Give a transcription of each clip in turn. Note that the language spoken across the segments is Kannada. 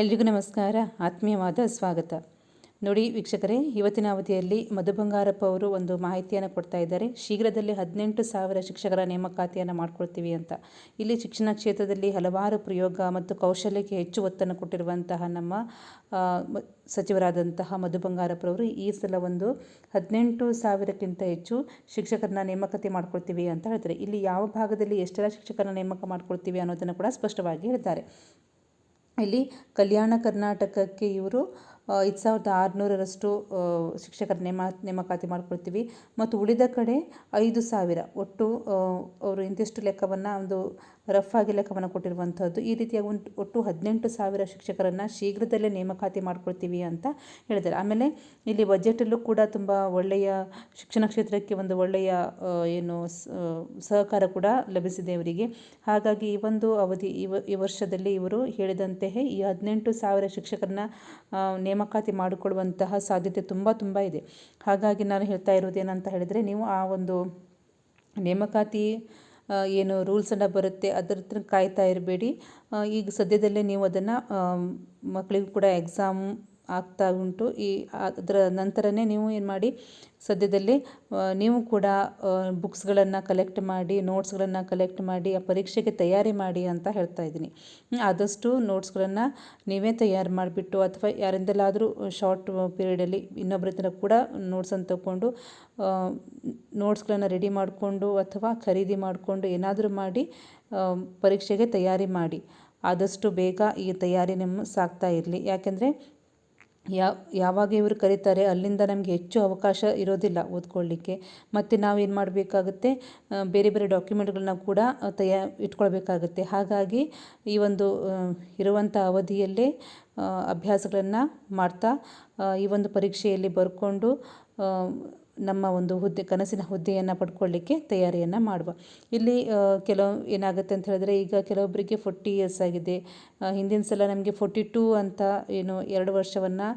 ಎಲ್ರಿಗೂ ನಮಸ್ಕಾರ. ಆತ್ಮೀಯವಾದ ಸ್ವಾಗತ. ನೋಡಿ ವೀಕ್ಷಕರೇ, ಇವತ್ತಿನ ಅವಧಿಯಲ್ಲಿ ಮಧು ಬಂಗಾರಪ್ಪ ಅವರು ಒಂದು ಮಾಹಿತಿಯನ್ನು ಕೊಡ್ತಾ ಇದ್ದಾರೆ. ಶೀಘ್ರದಲ್ಲೇ ಹದಿನೆಂಟು ಸಾವಿರ ಶಿಕ್ಷಕರ ನೇಮಕಾತಿಯನ್ನು ಮಾಡ್ಕೊಳ್ತೀವಿ ಅಂತ. ಇಲ್ಲಿ ಶಿಕ್ಷಣ ಕ್ಷೇತ್ರದಲ್ಲಿ ಹಲವಾರು ಪ್ರಯೋಗ ಮತ್ತು ಕೌಶಲ್ಯಕ್ಕೆ ಹೆಚ್ಚು ಒತ್ತನ್ನು ಕೊಟ್ಟಿರುವಂತಹ ನಮ್ಮ ಸಚಿವರಾದಂತಹ ಮಧು ಬಂಗಾರಪ್ಪರವರು ಈ ಸಲ ಒಂದು ಹದಿನೆಂಟು ಸಾವಿರಕ್ಕಿಂತ ಹೆಚ್ಚು ಶಿಕ್ಷಕರನ್ನ ನೇಮಕಾತಿ ಮಾಡ್ಕೊಳ್ತೀವಿ ಅಂತ ಹೇಳ್ತಾರೆ. ಇಲ್ಲಿ ಯಾವ ಭಾಗದಲ್ಲಿ ಎಷ್ಟೆಲ್ಲ ಶಿಕ್ಷಕರನ್ನ ನೇಮಕ ಮಾಡ್ಕೊಳ್ತೀವಿ ಅನ್ನೋದನ್ನು ಕೂಡ ಸ್ಪಷ್ಟವಾಗಿ ಹೇಳಿದ್ದಾರೆ. ಇಲ್ಲಿ ಕಲ್ಯಾಣ ಕರ್ನಾಟಕಕ್ಕೆ ಇವರು ಐದು ಸಾವಿರದ ಆರುನೂರರಷ್ಟು ಶಿಕ್ಷಕರ ನೇಮ, ನೇಮಕಾತಿ ಮಾಡಿಕೊಳ್ತೀವಿ. ಮತ್ತು ಉಳಿದ ಕಡೆ ಐದು ಸಾವಿರ. ಒಟ್ಟು ಅವರು ಇಂತಿಷ್ಟು ಲೆಕ್ಕವನ್ನು, ಒಂದು ರಫ್ ಆಗಿ ಲೆಕ್ಕವನ್ನು ಕೊಟ್ಟಿರುವಂಥದ್ದು. ಈ ರೀತಿಯಾಗಿ ಒಂದು ಒಟ್ಟು ಹದಿನೆಂಟು ಸಾವಿರ ಶಿಕ್ಷಕರನ್ನು ಶೀಘ್ರದಲ್ಲೇ ನೇಮಕಾತಿ ಮಾಡ್ಕೊಳ್ತೀವಿ ಅಂತ ಹೇಳಿದ್ದಾರೆ. ಆಮೇಲೆ ಇಲ್ಲಿ ಬಜೆಟಲ್ಲೂ ಕೂಡ ತುಂಬ ಒಳ್ಳೆಯ ಶಿಕ್ಷಣ ಕ್ಷೇತ್ರಕ್ಕೆ ಒಂದು ಒಳ್ಳೆಯ ಏನು ಸಹಕಾರ ಕೂಡ ಲಭಿಸಿದೆ ಅವರಿಗೆ. ಹಾಗಾಗಿ ಈ ಒಂದು ಅವಧಿ, ಈ ವರ್ಷದಲ್ಲಿ ಇವರು ಹೇಳಿದಂತೆಯೇ ಈ ಹದಿನೆಂಟು ಸಾವಿರ ಶಿಕ್ಷಕರನ್ನ ನೇಮಕಾತಿ ಮಾಡಿಕೊಳ್ಳುವಂತಹ ಸಾಧ್ಯತೆ ತುಂಬ ತುಂಬ ಇದೆ. ಹಾಗಾಗಿ ನಾನು ಹೇಳ್ತಾ ಇರೋದೇನಂತ ಹೇಳಿದರೆ, ನೀವು ಆ ಒಂದು ನೇಮಕಾತಿ ಏನು ಏನು ರೂಲ್ಸನ್ನು ಬರುತ್ತೆ, ಅದರ ಕಾಯ್ತಾ ಇರಬೇಡಿ. ಈಗ ಸದ್ಯದಲ್ಲೇ ನೀವು ಅದನ್ನು ಮಕ್ಕಳಿಗೂ ಕೂಡ ಎಕ್ಸಾಮ್ ಆಗ್ತಾ ಉಂಟು ಈ ಅದರ ನಂತರನೇ ನೀವು ಏನು ಮಾಡಿ, ಸದ್ಯದಲ್ಲೇ ನೀವು ಕೂಡ ಬುಕ್ಸ್ಗಳನ್ನು ಕಲೆಕ್ಟ್ ಮಾಡಿ, ನೋಟ್ಸ್ಗಳನ್ನು ಕಲೆಕ್ಟ್ ಮಾಡಿ, ಆ ಪರೀಕ್ಷೆಗೆ ತಯಾರಿ ಮಾಡಿ ಅಂತ ಹೇಳ್ತಾ ಇದ್ದೀನಿ. ಆದಷ್ಟು ನೋಟ್ಸ್ಗಳನ್ನು ನೀವೇ ತಯಾರು ಮಾಡಿಬಿಟ್ಟು ಅಥವಾ ಯಾರಿಂದಲಾದರೂ ಶಾರ್ಟ್ ಪೀರಿಯಡಲ್ಲಿ ಇನ್ನೊಬ್ಬರ ಹತ್ರ ಕೂಡ ನೋಟ್ಸನ್ನು ತಗೊಂಡು ನೋಟ್ಸ್ಗಳನ್ನು ರೆಡಿ ಮಾಡಿಕೊಂಡು ಅಥವಾ ಖರೀದಿ ಮಾಡಿಕೊಂಡು ಏನಾದರೂ ಮಾಡಿ ಪರೀಕ್ಷೆಗೆ ತಯಾರಿ ಮಾಡಿ. ಆದಷ್ಟು ಬೇಗ ಈ ತಯಾರಿ ನಿಮ್ಮ ಸಾಗ್ತಾ ಇರಲಿ. ಯಾಕೆಂದರೆ ಯಾವ ಯಾವಾಗ ಇವರು ಕರೀತಾರೆ ಅಲ್ಲಿಂದ ನಮಗೆ ಹೆಚ್ಚು ಅವಕಾಶ ಇರೋದಿಲ್ಲ ಓದ್ಕೊಳ್ಳಿಕ್ಕೆ ಮತ್ತು ನಾವೇನು ಮಾಡಬೇಕಾಗುತ್ತೆ ಬೇರೆ ಬೇರೆ ಡಾಕ್ಯುಮೆಂಟ್ಗಳನ್ನ ಕೂಡ ತಯಾ, ಇಟ್ಕೊಳ್ಬೇಕಾಗುತ್ತೆ. ಹಾಗಾಗಿ ಈ ಒಂದು ಇರುವಂಥ ಅವಧಿಯಲ್ಲೇ ಅಭ್ಯಾಸಗಳನ್ನು ಮಾಡ್ತಾ ಈ ಒಂದು ಪರೀಕ್ಷೆಯಲ್ಲಿ ಬರ್ಕೊಂಡು ನಮ್ಮ ಒಂದು ಹುದ್ದೆ, ಕನಸಿನ ಹುದ್ದೆಯನ್ನು ಪಡ್ಕೊಳ್ಳಿಕ್ಕೆ ತಯಾರಿಯನ್ನು ಮಾಡುವ. ಇಲ್ಲಿ ಕೆಲವು ಏನಾಗುತ್ತೆ ಅಂತ ಹೇಳಿದ್ರೆ, ಈಗ ಕೆಲವೊಬ್ಬರಿಗೆ ಫೋರ್ಟಿ ಇಯರ್ಸ್ ಆಗಿದೆ. ಹಿಂದಿನ ಸಲ ನಮಗೆ ಫೋರ್ಟಿ ಟೂ ಅಂತ, ಏನು, ಎರಡು ವರ್ಷವನ್ನು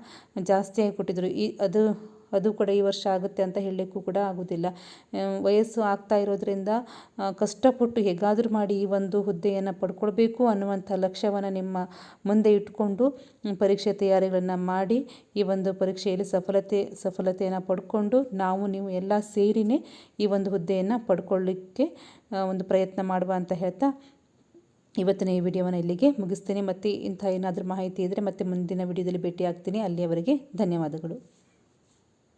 ಜಾಸ್ತಿಯಾಗಿ ಕೊಟ್ಟಿದ್ದರು ಈ, ಅದು ಅದು ಕೂಡ ಈ ವರ್ಷ ಆಗುತ್ತೆ ಅಂತ ಹೇಳಲಿಕ್ಕೂ ಕೂಡ ಆಗೋದಿಲ್ಲ. ವಯಸ್ಸು ಆಗ್ತಾ ಇರೋದ್ರಿಂದ ಕಷ್ಟಪಟ್ಟು ಹೇಗಾದರೂ ಮಾಡಿ ಈ ಒಂದು ಹುದ್ದೆಯನ್ನು ಪಡ್ಕೊಳ್ಬೇಕು ಅನ್ನುವಂಥ ಲಕ್ಷ್ಯವನ್ನು ನಿಮ್ಮ ಮುಂದೆ ಇಟ್ಟುಕೊಂಡು ಪರೀಕ್ಷೆ ತಯಾರಿಗಳನ್ನು ಮಾಡಿ ಈ ಒಂದು ಪರೀಕ್ಷೆಯಲ್ಲಿ ಸಫಲತೆ, ಸಫಲತೆಯನ್ನು ಪಡ್ಕೊಂಡು ನಾವು ನೀವು ಎಲ್ಲ ಸೇರಿನೇ ಈ ಒಂದು ಹುದ್ದೆಯನ್ನು ಪಡ್ಕೊಳ್ಳಿಕ್ಕೆ ಒಂದು ಪ್ರಯತ್ನ ಮಾಡುವ ಅಂತ ಹೇಳ್ತಾ ಇವತ್ತಿನ ಈ ವಿಡಿಯೋವನ್ನು ಇಲ್ಲಿಗೆ ಮುಗಿಸ್ತೀನಿ. ಮತ್ತು ಇಂಥ ಏನಾದರೂ ಮಾಹಿತಿ ಇದ್ದರೆ ಮತ್ತೆ ಮುಂದಿನ ವಿಡಿಯೋದಲ್ಲಿ ಭೇಟಿ ಆಗ್ತೀನಿ ಅಲ್ಲಿಯವರೆಗೆ ಧನ್ಯವಾದಗಳು.